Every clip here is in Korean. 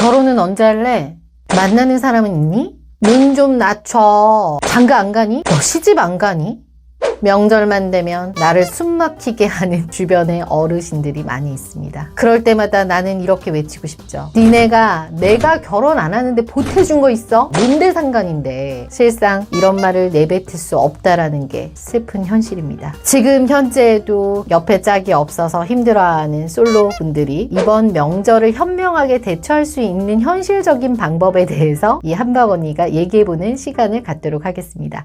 결혼은 언제 할래? 만나는 사람은 있니? 눈 좀 낮춰. 장가 안 가니? 너 시집 안 가니? 명절만 되면 나를 숨막히게 하는 주변의 어르신들이 많이 있습니다. 그럴 때마다 나는 이렇게 외치고 싶죠. 니네가 내가 결혼 안 하는데 보태준 거 있어? 뭔데 상관인데. 실상 이런 말을 내뱉을 수 없다라는 게 슬픈 현실입니다. 지금 현재에도 옆에 짝이 없어서 힘들어하는 솔로 분들이 이번 명절을 현명하게 대처할 수 있는 현실적인 방법에 대해서 이 한박 언니가 얘기해보는 시간을 갖도록 하겠습니다.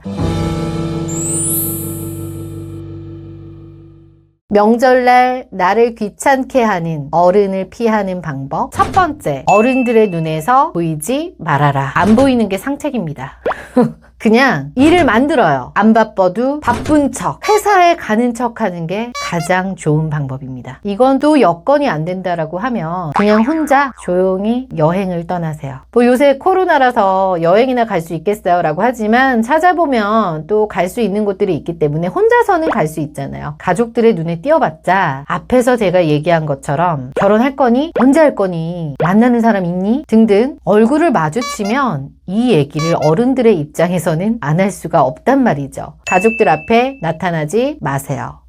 명절날 나를 귀찮게 하는 어른을 피하는 방법. 첫 번째, 어른들의 눈에서 보이지 말아라. 안 보이는 게 상책입니다. 그냥 일을 만들어요. 안 바빠도 바쁜 척, 회사에 가는 척 하는 게 가장 좋은 방법입니다. 이건 또 여건이 안 된다라고 하면 그냥 혼자 조용히 여행을 떠나세요. 뭐 요새 코로나라서 여행이나 갈 수 있겠어요 라고 하지만 찾아보면 또 갈 수 있는 곳들이 있기 때문에 혼자서는 갈 수 있잖아요. 가족들의 눈에 띄어봤자 앞에서 제가 얘기한 것처럼 결혼할 거니? 언제 할 거니? 만나는 사람 있니? 등등 얼굴을 마주치면 이 얘기를 어른들의 입장에서는 안 할 수가 없단 말이죠. 가족들 앞에 나타나지 마세요.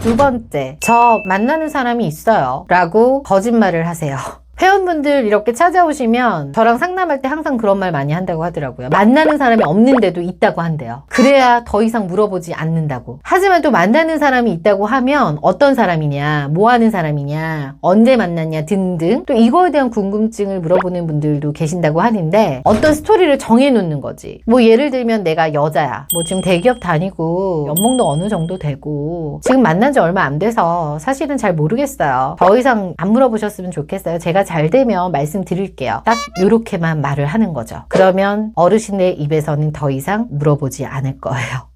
두 번째, 저 만나는 사람이 있어요. 라고 거짓말을 하세요. 회원분들 이렇게 찾아오시면 저랑 상담할 때 항상 그런 말 많이 한다고 하더라고요. 만나는 사람이 없는데도 있다고 한대요. 그래야 더 이상 물어보지 않는다고. 하지만 또 만나는 사람이 있다고 하면 어떤 사람이냐, 뭐 하는 사람이냐, 언제 만났냐 등등 또 이거에 대한 궁금증을 물어보는 분들도 계신다고 하는데 어떤 스토리를 정해놓는 거지. 뭐 예를 들면 내가 여자야. 뭐 지금 대기업 다니고 연봉도 어느 정도 되고 지금 만난 지 얼마 안 돼서 사실은 잘 모르겠어요. 더 이상 안 물어보셨으면 좋겠어요. 제가 잘 되면 말씀드릴게요. 딱 이렇게만 말을 하는 거죠. 그러면 어르신의 입에서는 더 이상 물어보지 않을 거예요.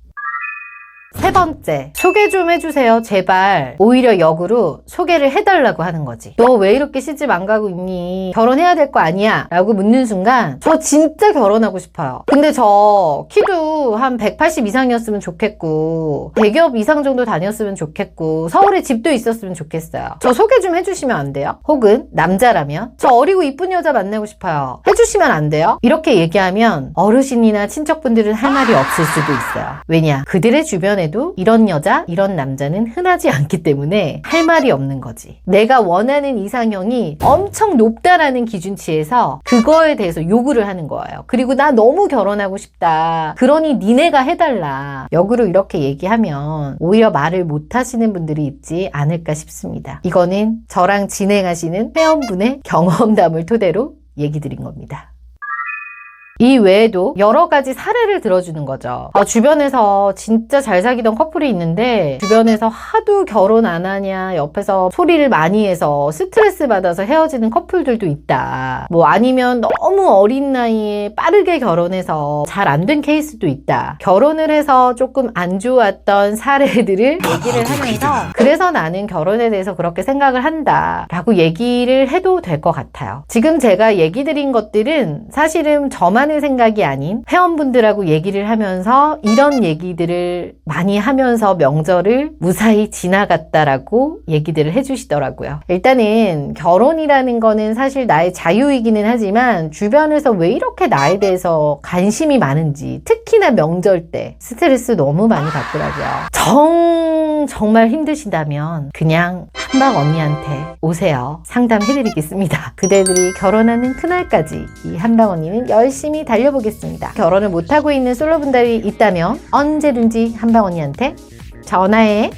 세 번째, 소개 좀 해주세요, 제발. 오히려 역으로 소개를 해달라고 하는 거지. 너 왜 이렇게 시집 안 가고 있니? 결혼해야 될 거 아니야? 라고 묻는 순간, 저 진짜 결혼하고 싶어요. 근데 저 키도 한 180 이상이었으면 좋겠고, 대기업 이상 정도 다녔으면 좋겠고, 서울에 집도 있었으면 좋겠어요. 저 소개 좀 해주시면 안 돼요? 혹은, 남자라면, 저 어리고 이쁜 여자 만나고 싶어요. 해주시면 안 돼요? 이렇게 얘기하면, 어르신이나 친척분들은 할 말이 없을 수도 있어요. 왜냐? 그들의 주변에 도 이런 여자, 이런 남자는 흔하지 않기 때문에 할 말이 없는 거지. 내가 원하는 이상형이 엄청 높다라는 기준치에서 그거에 대해서 요구를 하는 거예요. 그리고 나 너무 결혼하고 싶다. 그러니 니네가 해달라. 역으로 이렇게 얘기하면 오히려 말을 못 하시는 분들이 있지 않을까 싶습니다. 이거는 저랑 진행하시는 회원분의 경험담을 토대로 얘기 드린 겁니다. 이 외에도 여러 가지 사례를 들어주는 거죠. 아, 주변에서 진짜 잘 사귀던 커플이 있는데 주변에서 하도 결혼 안 하냐 옆에서 소리를 많이 해서 스트레스 받아서 헤어지는 커플들도 있다. 뭐 아니면 너무 어린 나이에 빠르게 결혼해서 잘 안 된 케이스도 있다. 결혼을 해서 조금 안 좋았던 사례들을 얘기를 하면서 그래서 나는 결혼에 대해서 그렇게 생각을 한다. 라고 얘기를 해도 될 것 같아요. 지금 제가 얘기 드린 것들은 사실은 저만 의 생각이 아닌 회원분들하고 얘기를 하면서 이런 얘기들을 많이 하면서 명절을 무사히 지나갔다라고 얘기들을 해주시더라고요. 일단은 결혼이라는 거는 사실 나의 자유이기는 하지만 주변에서 왜 이렇게 나에 대해서 관심이 많은지 특히나 명절 때 스트레스 너무 많이 받더라고요. 정 정말 힘드시다면 그냥 한박 언니한테 오세요. 상담해드리겠습니다. 그대들이 결혼하는 그날까지 이 한박 언니는 열심히 달려보겠습니다. 결혼을 못하고 있는 솔로분들이 있다면 언제든지 한박 언니한테 전화해.